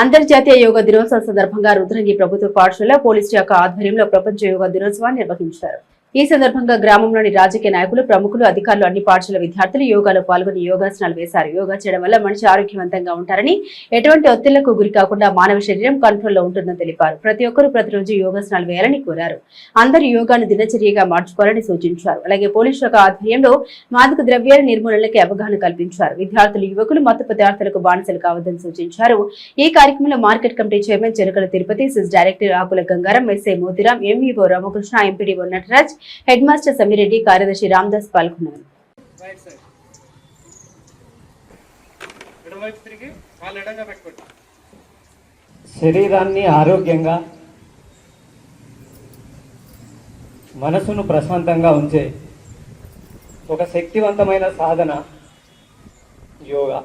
అంతర్జాతీయ యోగా దినోత్సవం సందర్భంగా రుద్రంగి ప్రభుత్వ పాఠశాల పోలీసు శాఖ ఆధ్వర్యంలో ప్రపంచ యోగా దినోత్సవాన్ని నిర్వహించారు. ఈ సందర్భంగా గ్రామంలోని రాజకీయ నాయకులు ప్రముఖులు అధికారులు అన్ని పాఠశాల విద్యార్థులు యోగాలో పాల్గొని యోగాసనాలు వేశారు. యోగా చేయడం వల్ల మనిషి ఆరోగ్యవంతంగా ఉంటారని ఎటువంటి ఒత్తిళ్ళకు గురి కాకుండా మానవ శరీరం కంట్రోల్లో ఉంటుందని తెలిపారు. ప్రతి ఒక్కరూ ప్రతిరోజు యోగాసనాలు వేయాలని కోరారు. అందరూ యోగాను దినచర్యగా మార్చుకోవాలని సూచించారు. అలాగే పోలీసు శాఖ ఆధ్వర్యంలో మాదక ద్రవ్యాల నిర్మూలనకి అవగాహన కల్పించారు. విద్యార్థులు యువకులు మత్తు పదార్థాలకు బానిసలు కావద్దని సూచించారు. ఈ కార్యక్రమంలో market committee chairman Cherukala Tirupati sys director Akula Gangaram SI Motiram MEO Ramakrishna MPDO Nataraj head master Samireddy కార్యదర్శి రామదాస్ పాల్గొన్నారు. శరీరాన్ని ఆరోగ్యంగా మనసును ప్రశాంతంగా ఉంచే ఒక శక్తివంతమైన సాధన యోగా.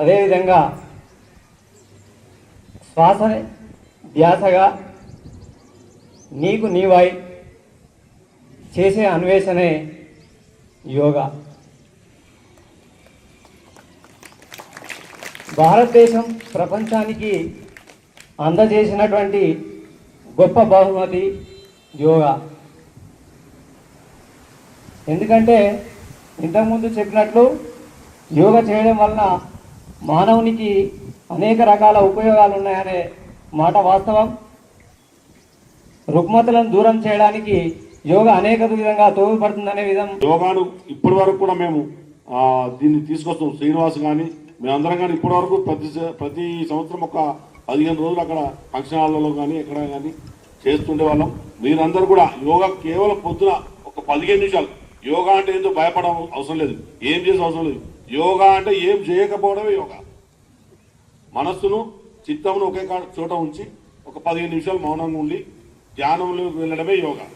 అదేవిధంగా శ్వాస ధ్యాసగా నీకు నీవై చేసే అన్వేషణే యోగా. భారతదేశం ప్రపంచానికి అందజేసినటువంటి గొప్ప బహుమతి యోగా. ఎందుకంటే ఇంతకుముందు చెప్పినట్లు యోగా చేయడం వలన మానవునికి అనేక రకాల ఉపయోగాలు ఉన్నాయనే మాట వాస్తవం. రుగ్మతలను దూరం చేయడానికి యోగా అనేక విధంగా తోడ్పడుతుందనే విధం. యోగాను ఇప్పటి వరకు కూడా మేము దీన్ని తీసుకొస్తాం శ్రీనివాస్ కానీ మేమందరం కానీ ఇప్పటి వరకు ప్రతి ప్రతి సంవత్సరం ఒక పదిహేను రోజులు అక్కడ ఫంక్షన్ హాల్లో కానీ ఎక్కడ కానీ చేస్తుండే వాళ్ళం. మీరందరూ కూడా యోగా కేవలం పొద్దున ఒక పదిహేను నిమిషాలు. యోగా అంటే ఏందో భయపడడం అవసరం లేదు. ఏం చేసే అవసరం లేదు. యోగా అంటే ఏం చేయకపోవడమే యోగా. మనస్సును చిత్తమును ఒకే కా- చోట ఉంచి ఒక పదిహేను నిమిషాలు మౌనంగా ఉండి ధ్యానంలోకి వెళ్ళడమే యోగా.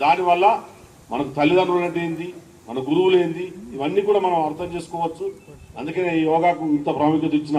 దానివల్ల మనకు తల్లిదండ్రులు అంటే ఏంది? మన గురువులు ఏంది? ఇవన్నీ కూడా మనం అర్థం చేసుకోవచ్చు. అందుకనే యోగాకు ఇంత ప్రాముఖ్యత ఇచ్చిన